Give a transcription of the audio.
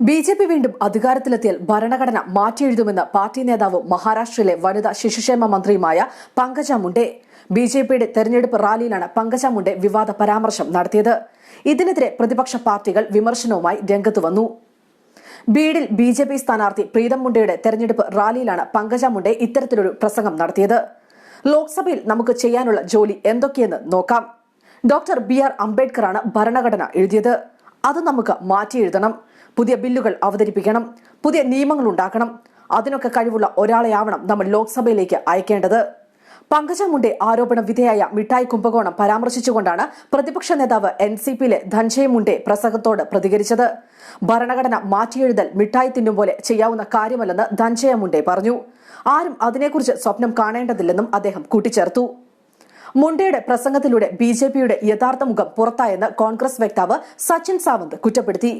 B J P വീണ്ടും അധികാരത്തിലെത്തിയാൽ ഭരണഘടന മാറ്റിയെഴുതുമെന്ന് പാർട്ടി നേതാവും മഹാരാഷ്ട്രയിലെ വനിതാ ശിശുക്ഷേമ മന്ത്രിയുമായ പങ്കജ മുണ്ടെ. ബി ജെ പിയുടെ തെരഞ്ഞെടുപ്പ് റാലിയിലാണ് പങ്കജ മുണ്ടെ വിവാദ പരാമർശം നടത്തിയത്. ഇതിനെതിരെ പ്രതിപക്ഷ പാർട്ടികൾ വിമർശനവുമായി രംഗത്ത് വന്നു. ബീഡിൽ ബി ജെ പി സ്ഥാനാർത്ഥി പ്രീതം മുണ്ടയുടെ തെരഞ്ഞെടുപ്പ് റാലിയിലാണ് പങ്കജ മുണ്ടെ ഇത്തരത്തിലൊരു പ്രസംഗം നടത്തിയത്. ലോക്സഭയിൽ നമുക്ക് ചെയ്യാനുള്ള ജോലി എന്തൊക്കെയെന്ന് നോക്കാം. ഡോക്ടർ ബി ആർ അംബേദ്കറാണ് ഭരണഘടന എഴുതിയത്. അത് നമുക്ക് മാറ്റി എഴുതണം പുതിയ ബില്ലുകൾ അവതരിപ്പിക്കണം. പുതിയ നിയമങ്ങൾ ഉണ്ടാക്കണം. അതിനൊക്കെ കഴിവുള്ള ഒരാളെയാവണം നമ്മൾ ലോക്സഭയിലേക്ക് അയക്കേണ്ടത്. പങ്കജ മുണ്ടെ ആരോപണ വിധേയായ മിഠായി കുംഭകോണം പരാമർശിച്ചുകൊണ്ടാണ് പ്രതിപക്ഷ നേതാവ് എൻ സി പിയിലെ ധൻജയ് മുണ്ടെ പ്രസംഗത്തോട് പ്രതികരിച്ചത്. ഭരണഘടന മാറ്റിയെഴുതൽ മിഠായി തിന്നും പോലെ ചെയ്യാവുന്ന കാര്യമല്ലെന്ന് ധൻജയ മുണ്ടെ പറഞ്ഞു. ആരും അതിനെക്കുറിച്ച് സ്വപ്നം കാണേണ്ടതില്ലെന്നും അദ്ദേഹം കൂട്ടിച്ചേർത്തു. മുണ്ടയുടെ പ്രസംഗത്തിലൂടെ ബി യഥാർത്ഥ മുഖം പുറത്തായെന്ന് കോൺഗ്രസ് വക്താവ് സച്ചിൻ സാവന്ത് കുറ്റപ്പെടുത്തി.